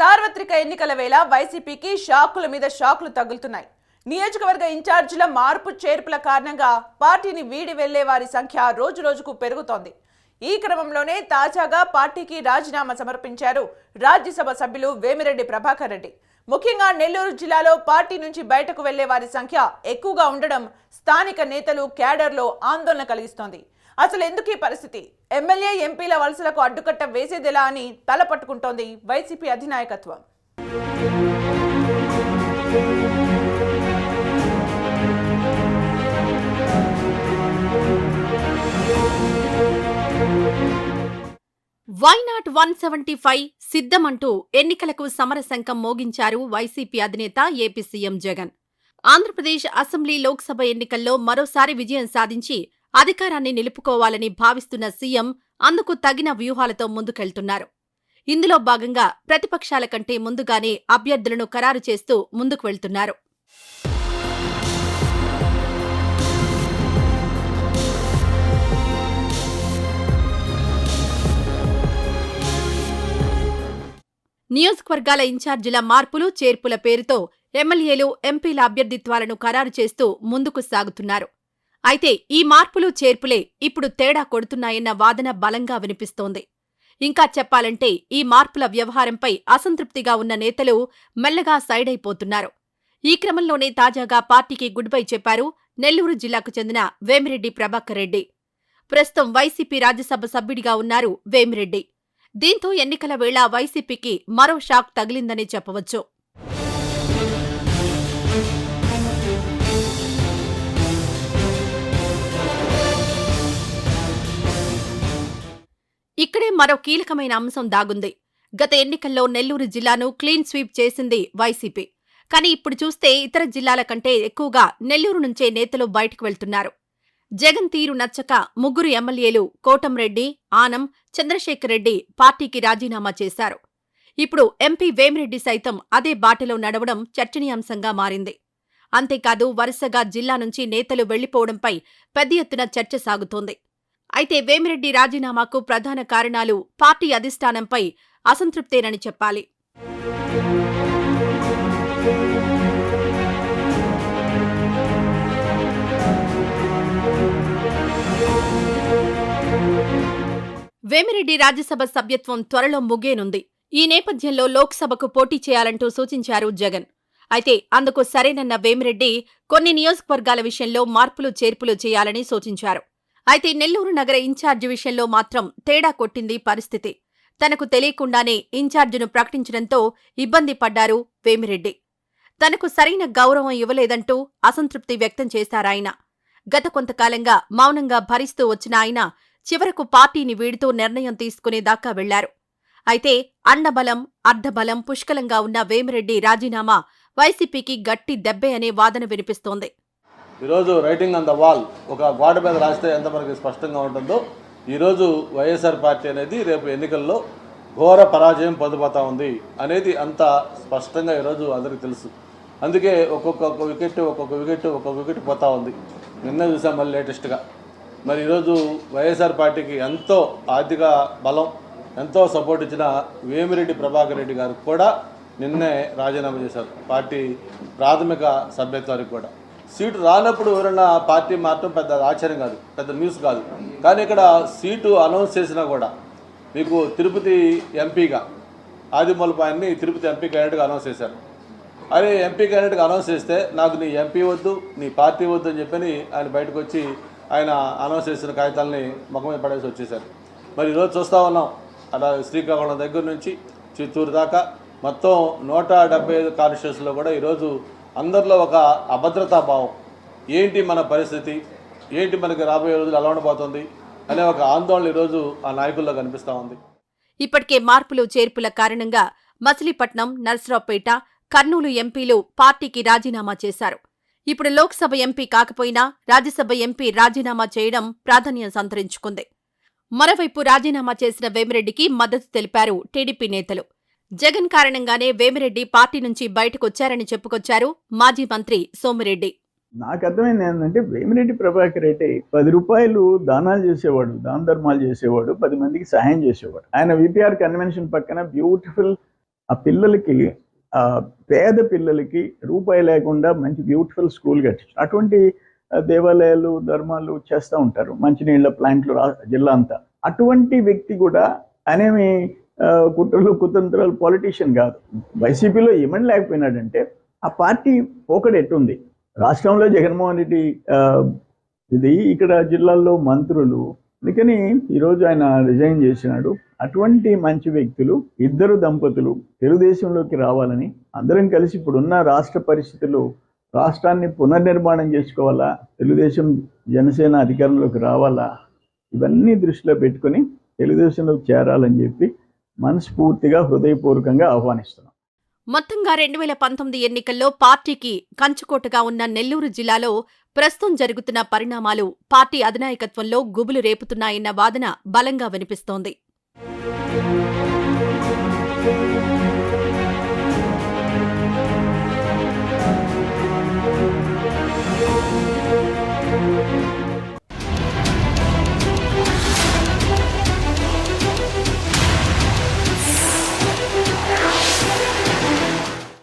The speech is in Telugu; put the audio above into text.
సార్వత్రిక ఎన్నికల వేళ వైసీపీకి షాకుల మీద షాకులు తగులుతున్నాయి. నియోజకవర్గ ఇన్ఛార్జీల మార్పు చేర్పుల కారణంగా పార్టీని వీడి వెళ్ళే వారి సంఖ్య రోజు రోజుకు పెరుగుతోంది. ఈ క్రమంలోనే తాజాగా పార్టీకి రాజీనామా సమర్పించారు రాజ్యసభ సభ్యులు వేమిరెడ్డి ప్రభాకర్ రెడ్డి. ముఖ్యంగా నెల్లూరు జిల్లాలో పార్టీ నుంచి బయటకు వెళ్ళే వారి సంఖ్య ఎక్కువగా ఉండడం స్థానిక నేతలు క్యాడర్లో ఆందోళన కలిగిస్తోంది. అసలు ఎందుకు ఈ పరిస్థితి? ఎమ్మెల్యే ఎంపీల వలసలకు అడ్డుకట్ట వేసేదిలా అని తలపట్టుకుంటోంది వైసీపీ అధినాయకత్వం. Why not one seventy five సిద్ధమంటూ ఎన్నికలకు సమరశంఖం మోగించారు వైసీపీ అధినేత AP CM Jagan. Andhra Pradesh assembly Lok Sabha ఎన్నికల్లో మరోసారి విజయం సాధించి అధికారాన్ని నిలుపుకోవాలని భావిస్తున్న సీఎం అందుకు తగిన వ్యూహాలతో ముందుకెళ్తున్నారు. ఇందులో భాగంగా ప్రతిపక్షాల కంటే ముందుగానే అభ్యర్థులను ఖరారు చేస్తూ ముందుకు వెళ్తున్నారు. నియోజకవర్గాల ఇన్ఛార్జీల మార్పులు చేర్పుల పేరుతో ఎమ్మెల్యేలు ఎంపీల అభ్యర్థిత్వాలను ఖరారు చేస్తూ ముందుకు సాగుతున్నారు. అయితే ఈ మార్పులు చేర్పులే ఇప్పుడు తేడా కొడుతున్నాయన్న వాదన బలంగా వినిపిస్తోంది. ఇంకా చెప్పాలంటే ఈ మార్పుల వ్యవహారంపై అసంతృప్తిగా ఉన్న నేతలు మెల్లగా సైడ్ అయిపోతున్నారు ఈ క్రమంలోనే తాజాగా పార్టీకి గుడ్ బై చెప్పారు నెల్లూరు జిల్లాకు చెందిన వేమిరెడ్డి ప్రభాకర్ రెడ్డి. ప్రస్తుతం వైసీపీ రాజ్యసభ సభ్యుడిగా ఉన్నారు వేమిరెడ్డి. దీంతో ఎన్నికల వేళ వైసీపీకి మరో షాక్ తగిలిందని చెప్పవచ్చు. మరో కీలకమైన అంశం దాగుంది. గత ఎన్నికల్లో నెల్లూరు జిల్లాను క్లీన్ స్వీప్ చేసింది వైసీపీ. కానీ ఇప్పుడు చూస్తే ఇతర జిల్లాల కంటే ఎక్కువగా నెల్లూరు నుంచే నేతలు బయటకు వెళ్తున్నారు. జగన్ తీరు నచ్చక ముగ్గురు ఎమ్మెల్యేలు కోటంరెడ్డి ఆనం చంద్రశేఖర్ రెడ్డి పార్టీకి రాజీనామా చేశారు. ఇప్పుడు ఎంపీ వేమిరెడ్డి సైతం అదే బాటలో నడవడం చర్చనీయాంశంగా మారింది. అంతేకాదు వరుసగా జిల్లా నుంచి నేతలు వెళ్ళిపోవడంపై పెద్ద ఎత్తున చర్చ సాగుతోంది. అయితే వేమిరెడ్డి రాజీనామాకు ప్రధాన కారణాలు పార్టీ అధిష్టానంపై అసంతృప్తేనని చెప్పాలి. వేమిరెడ్డి రాజ్యసభ సభ్యత్వం త్వరలో ముగ్గేనుంది ఈ నేపథ్యంలో లోక్సభకు పోటీ చేయాలంటూ సూచించారు జగన్. అయితే అందుకు సరేనన్న వేమిరెడ్డి కొన్ని నియోజకవర్గాల విషయంలో మార్పులు చేర్పులు చేయాలని సూచించారు. అయితే నెల్లూరు నగర ఇన్ఛార్జి విషయంలో మాత్రం తేడా కొట్టింది పరిస్థితి. తనకు తెలియకుండానే ఇన్ఛార్జిను ప్రకటించడంతో ఇబ్బంది పడ్డారు వేమిరెడ్డి. తనకు సరైన గౌరవం ఇవ్వలేదంటూ అసంతృప్తి వ్యక్తం చేశారాయన గత కొంతకాలంగా మౌనంగా భరిస్తూ వచ్చిన ఆయన చివరకు పార్టీని వీడుతూ నిర్ణయం తీసుకునేదాకా వెళ్ళారు. అయితే అండబలం అర్ధబలం పుష్కలంగా ఉన్న వేమిరెడ్డి రాజీనామా వైసీపీకి గట్టి దెబ్బే అనే వాదన వినిపిస్తోంది. ఈరోజు రైటింగ్ ఆన్ ద వాల్ ఒక గోడ మీద రాస్తే ఎంత మనకి స్పష్టంగా ఉంటుందో ఈరోజు వైఎస్ఆర్ పార్టీ అనేది రేపు ఎన్నికల్లో ఘోర పరాజయం పొందుపోతా ఉంది అనేది అంత స్పష్టంగా ఈరోజు అందరికీ తెలుసు. అందుకే ఒక్కొక్క వికెట్ ఒక్కొక్క వికెట్ ఒక్కొక్క వికెట్ పోతా ఉంది. నిన్న చూసాం మళ్ళీ లేటెస్ట్గా మరి ఈరోజు వైఎస్ఆర్ పార్టీకి ఎంతో ఆర్థిక బలం ఎంతో సపోర్ట్ ఇచ్చిన వేమిరెడ్డి ప్రభాకర్ రెడ్డి గారు కూడా నిన్నే రాజీనామా చేశారు. పార్టీ ప్రాథమిక సభ్యత్వానికి కూడా. సీటు రానప్పుడు ఎవరైనా పార్టీ మాత్రం పెద్ద ఆశ్చర్యం కాదు పెద్ద న్యూస్ కాదు. కానీ ఇక్కడ సీటు అనౌన్స్ చేసినా కూడా మీకు తిరుపతి ఎంపీగా ఆదిమూలపాయన్ని తిరుపతి ఎంపీ క్యాండిడేట్గా అనౌన్స్ చేశారు. అరే ఎంపీ క్యాండిడేట్గా అనౌన్స్ చేస్తే నాకు నీ ఎంపీ వద్దు నీ పార్టీ వద్దు అని చెప్పని ఆయన బయటకు వచ్చి ఆయన అనౌన్స్ చేసిన కాగితాలని ముఖమే మీద పడేసి వచ్చేసారు మరి ఈరోజు చూస్తూ ఉన్నాం. అలా శ్రీకాకుళం దగ్గర నుంచి చిత్తూరు దాకా మొత్తం నూట డెబ్బై ఐదు కాన్స్టిట్యూన్స్లో కూడా ఈరోజు అందరిలో ఒక అభద్రతా భావం. ఏంటి మన పరిస్థితి? ఏంటి మనకి రాబోయే రోజులు ఎలా ఉండబోతుంది అనే ఒక ఆందోళన ఈరోజు ఆ నాయకుల్లో కనిపిస్తూ ఉంది. ఇప్పటికే మార్పులు చేర్పుల కారణంగా మచిలీపట్నం నర్సరావుపేట కర్నూలు ఎంపీలు పార్టీకి రాజీనామా చేశారు. ఇప్పుడు లోక్సభ ఎంపీ కాకపోయినా రాజ్యసభ ఎంపీ రాజీనామా చేయడం ప్రాధాన్యం సంతరించుకుంది. మరోవైపు రాజీనామా చేసిన వేమిరెడ్డికి మద్దతు తెలిపారు టీడీపీ నేతలు. జగన్ కారణంగానే వేమిరెడ్డి పార్టీ నుంచి బయటకొచ్చారని చెప్పుకొచ్చారు మాజీ మంత్రి సోమిరెడ్డి. నాకు అర్థమైంది ఏంటంటే వేమిరెడ్డి ప్రభాకర్ రెడ్డి పది రూపాయలు దానాలు చేసేవాడు దాన ధర్మాలు చేసేవాడు పది మందికి సహాయం చేసేవాడు. ఆయన విపిఆర్ కన్వెన్షన్ పక్కన బ్యూటిఫుల్ ఆ పిల్లలకి ఆ పేద పిల్లలకి రూపాయి లేకుండా మంచి బ్యూటిఫుల్ స్కూల్ కట్టించు అటువంటి దేవాలయాలు ధర్మాలు చేస్తూ ఉంటారు మంచినీళ్ళ ప్లాంట్లు రా జిల్లా అంతా. అటువంటి వ్యక్తి కూడా అనేమి కుట్రలు కుతంత్రాలు పాలిటీషియన్ కాదు. వైసీపీలో ఏమని లేకపోయినాడంటే ఆ పార్టీ పోకడ ఎట్టుంది రాష్ట్రంలో జగన్మోహన్ రెడ్డి ఇది ఇక్కడ జిల్లాల్లో మంత్రులు అందుకని ఈరోజు ఆయన రిజైన్ చేసినాడు. అటువంటి మంచి వ్యక్తులు ఇద్దరు దంపతులు తెలుగుదేశంలోకి రావాలని అందరం కలిసి ఇప్పుడున్న రాష్ట్ర పరిస్థితులు రాష్ట్రాన్ని పునర్నిర్మాణం చేసుకోవాలా తెలుగుదేశం జనసేన అధికారంలోకి రావాలా ఇవన్నీ దృష్టిలో పెట్టుకొని తెలుగుదేశంలోకి చేరాలని చెప్పి మనస్ఫూర్తిగా హృదయపూర్వకంగా ఆహ్వానిస్తున్నాం. మొత్తంగా రెండు వేల పంతొమ్మిది ఎన్నికల్లో పార్టీకి కంచుకోటగా ఉన్న నెల్లూరు జిల్లాలో ప్రస్తుతం జరుగుతున్న పరిణామాలు పార్టీ అధినాయకత్వంలో గుబులు రేపుతున్నాయన్న వాదన బలంగా వినిపిస్తోంది.